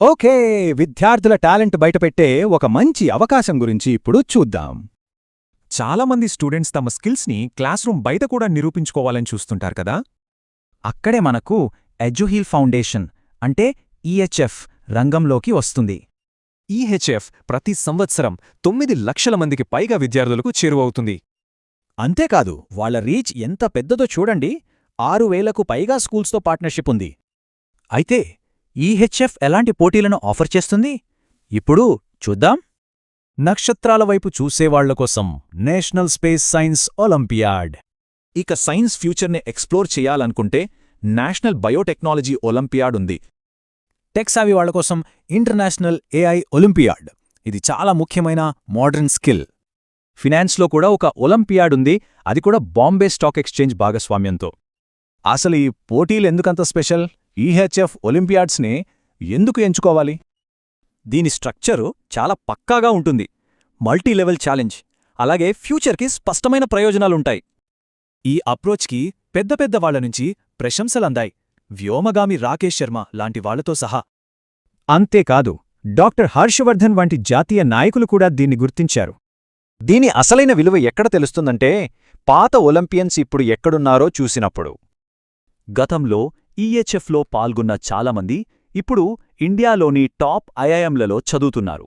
Okay విద్యార్థుల talent బయటపెట్టే ఒక మంచి అవకాశం గురించి ఇప్పుడు చూద్దాం. చాలామంది స్టూడెంట్స్ తమ స్కిల్స్ని క్లాస్ రూమ్ బయట కూడా నిరూపించుకోవాలని చూస్తుంటారు కదా? అక్కడే మనకు ఎడ్యుహీల్ ఫౌండేషన్ అంటే ఈహెచ్ఎఫ్ రంగంలోకి వస్తుంది. ఈహెచ్ఎఫ్ ప్రతి సంవత్సరం తొమ్మిది లక్షల మందికి పైగా విద్యార్థులకు చేరువవుతుంది. అంతేకాదు వాళ్ళ రీచ్ ఎంత పెద్దదో చూడండి. ఆరు వేలకు పైగా స్కూల్స్తో పార్ట్నర్షిప్ ఉంది. అయితే ఈహెచ్ఎఫ్ ఎలాంటి పోటీలను ఆఫర్ చేస్తుంది? ఇప్పుడు చూద్దాం. నక్షత్రాల వైపు చూసేవాళ్ళ కోసం నేషనల్ స్పేస్ సైన్స్ ఒలింపియాడ్. ఇక సైన్స్ ఫ్యూచర్ని ఎక్స్ప్లోర్ చేయాలనుకుంటే నేషనల్ బయోటెక్నాలజీ ఒలింపియాడ్ ఉంది. టెక్ సావి వాళ్ళ కోసం ఇంటర్నేషనల్ ఏఐ ఒలింపియాడ్. ఇది చాలా ముఖ్యమైన మోడర్న్ స్కిల్. ఫినాన్స్లో కూడా ఒక ఒలింపియాడ్ ఉంది. అది కూడా బాంబే స్టాక్ ఎక్స్చేంజ్ భాగస్వామ్యంతో. అసలు ఈ పోటీలు ఎందుకంత స్పెషల్? ఈహెచ్ఎఫ్ ఒలింపియాడ్స్ని ఎందుకు ఎంచుకోవాలి? దీని స్ట్రక్చరు చాలా పక్కాగా ఉంటుంది. Multi level challenge. అలాగే ఫ్యూచర్కి స్పష్టమైన ప్రయోజనాలుంటాయి. ఈ అప్రోచ్కి పెద్ద పెద్ద వాళ్ళ నుంచి ప్రశంసలందాయి. వ్యోమగామి రాకేష్ శర్మ లాంటి వాళ్ళతో సహా. అంతేకాదు డాక్టర్ హర్షవర్ధన్ వంటి జాతీయ నాయకులు కూడా దీన్ని గుర్తించారు. దీని అసలైన విలువ ఎక్కడ తెలుస్తుందంటే పాత ఒలింపియన్స్ ఇప్పుడు ఎక్కడున్నారో చూసినప్పుడు. గతంలో ఈహెచ్ఎఫ్లో పాల్గొన్న చాలామంది ఇప్పుడు ఇండియాలోని టాప్ ఐఐఎంలలో చదువుతున్నారు.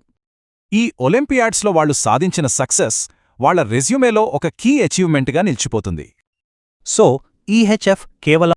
ఈ ఒలింపియాడ్స్లో వాళ్ళు సాధించిన సక్సెస్ వాళ్ళ రెజ్యూమేలో ఒక కీ అచీవ్మెంట్గా నిలిచిపోతుంది. సో ఈహెచ్ఎఫ్ కేవలం